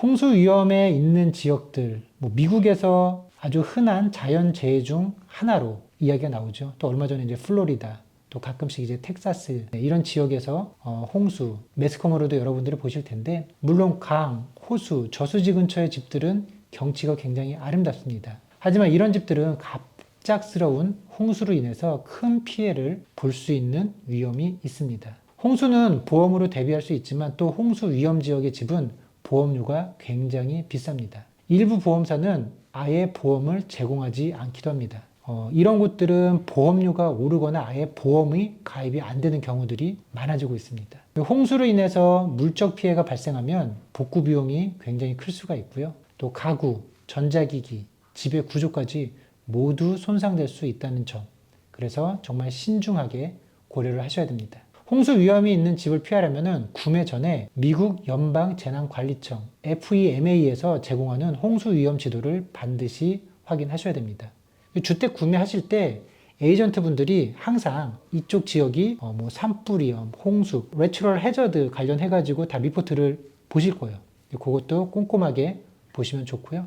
홍수 위험에 있는 지역들, 뭐 미국에서 아주 흔한 자연 재해 중 하나로 이야기가 나오죠. 또 얼마 전에 이제 플로리다, 또 가끔씩 이제 텍사스 네, 이런 지역에서 어, 홍수 매스컴으로도 여러분들이 보실 텐데 물론 강, 호수, 저수지 근처의 집들은 경치가 굉장히 아름답습니다. 하지만 이런 집들은 갑작스러운 홍수로 인해서 큰 피해를 볼 수 있는 위험이 있습니다. 홍수는 보험으로 대비할 수 있지만 또 홍수 위험 지역의 집은 보험료가 굉장히 비쌉니다. 일부 보험사는 아예 보험을 제공하지 않기도 합니다. 어, 이런 곳들은 보험료가 오르거나 아예 보험이 가입이 안 되는 경우들이 많아지고 있습니다. 홍수로 인해서 물적 피해가 발생하면 복구 비용이 굉장히 클 수가 있고요. 또 가구, 전자기기, 집의 구조까지 모두 손상될 수 있다는 점. 그래서 정말 신중하게 고려를 하셔야 됩니다. 홍수 위험이 있는 집을 피하려면 구매 전에 미국 연방재난관리청 FEMA에서 제공하는 홍수 위험 지도를 반드시 확인하셔야 됩니다. 주택 구매하실 때 에이전트 분들이 항상 이쪽 지역이 어, 뭐 산불 위험, 홍수, 레츄럴 해저드 관련해 가지고 다 리포트를 보실 거예요. 그것도 꼼꼼하게 보시면 좋고요.